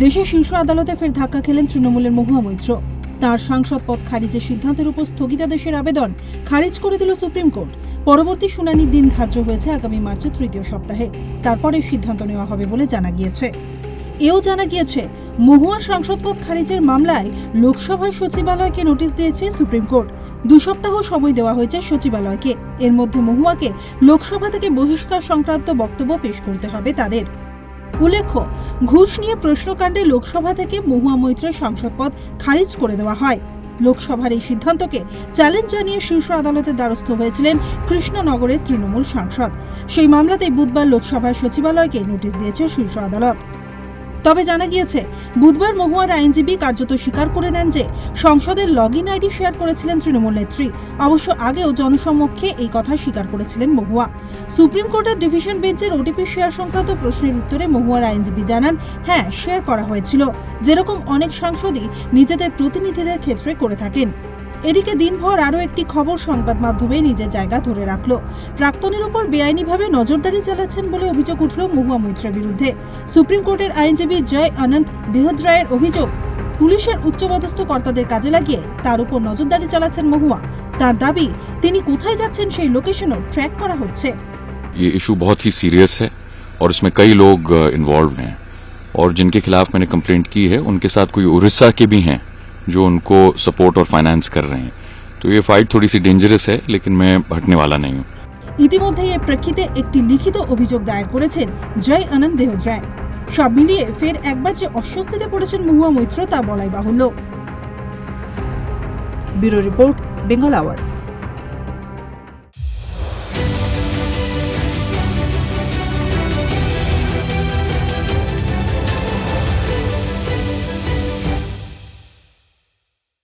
দেশের শীর্ষ আদালতে ফের ধাক্কা খেলেন তৃণমূলের মহুয়া মৈত্র। তার সাংসদ পদ খারিজের সিদ্ধান্তের উপর স্থগিতাদেশের আবেদন খারিজ করে দিল সুপ্রিম কোর্ট। পরবর্তী শুনানির দিন ধার্য হয়েছে আগামী মার্চের তৃতীয় সপ্তাহে। তারপরে সিদ্ধান্ত নেওয়া হবে বলে জানা গিয়েছে। এও জানা গিয়েছে মহুয়ার সাংসদ পদ খারিজের মামলায় লোকসভার সচিবালয়কে নোটিশ দিয়েছে সুপ্রিম কোর্ট। দু সপ্তাহ সময় দেওয়া হয়েছে সচিবালয়কে। এর মধ্যে মহুয়াকে লোকসভা থেকে বহিষ্কার সংক্রান্ত বক্তব্য পেশ করতে হবে তাদের। উল্লেখ্য, ঘুষ নিয়ে প্রশ্নকাণ্ডে লোকসভা থেকে মহুয়া মৈত্রের সাংসদ পদ খারিজ করে দেওয়া হয়। লোকসভার এই সিদ্ধান্তকে চ্যালেঞ্জ জানিয়ে শীর্ষ আদালতের দ্বারস্থ হয়েছিলেন কৃষ্ণনগরের তৃণমূল সাংসদ। সেই মামলাতে বুধবার লোকসভার সচিবালয়কে নোটিশ দিয়েছে শীর্ষ আদালত। তবে জানা গিয়েছে, বুধবার মহুয়ার আইনজীবী কার্যত স্বীকার করে নেন যে, সংসদের লগ ইন আইডি শেয়ার করেছিলেন তৃণমূল নেত্রী। অবশ্য আগেও জনসমক্ষে এই কথা স্বীকার করেছিলেন মহুয়া। সুপ্রিম কোর্টের ডিভিশন বেঞ্চের ওটিপি শেয়ার সংক্রান্ত প্রশ্নের উত্তরে মহুয়ার আইনজীবী জানান হ্যাঁ শেয়ার করা হয়েছিল। যেরকম অনেক সাংসদই নিজেদের প্রতিনিধিদের ক্ষেত্রে করে থাকেন। এদিকে দিনভর আরও একটি খবর সংবাদ মাধ্যমে নিজের জায়গা ধরে রাখলো প্রাক্তনের উপর বেআইনিভাবে নজরদারি চালাচ্ছেন বলে অভিযোগ উঠল মহুয়া মৈত্রের বিরুদ্ধে সুপ্রিম কোর্টের আইনজীবী জয় অনন্ত দেহদ্রায়ের অভিযোগ পুলিশের উচ্চপদস্থ কর্তাদের কাজে লাগিয়ে তার উপর নজরদারি চালাচ্ছেন মহুয়া তার দাবি তিনি কোথায় যাচ্ছেন সেই লোকেশনও ট্র্যাক করা হচ্ছে ये इशू बहुत ही सीरियस है और इसमें कई लोग इन्वॉल्व हैं और जिनके खिलाफ मैंने कंप्लेंट की है उनके साथ कोई उड़ीसा के भी हैं जो उनको सपोर्ट और फाइनेंस कर रहे हैं तो ये फाइट थोड़ी सी डेंजरस है लेकिन मैं हटने वाला नहीं हूँ ইতিমধ্যেই এর প্রেক্ষিতে একটি লিখিত অভিযোগ দায়ের করেছেন জয় আনন্দ দেহদ্রায় সব মিলিয়ে ফের একবার যে অস্বস্তিতে পড়েছেন মহুয়া মৈত্র তা বলাই বাহুল্য ব্যুরো রিপোর্ট বেঙ্গল আওয়ার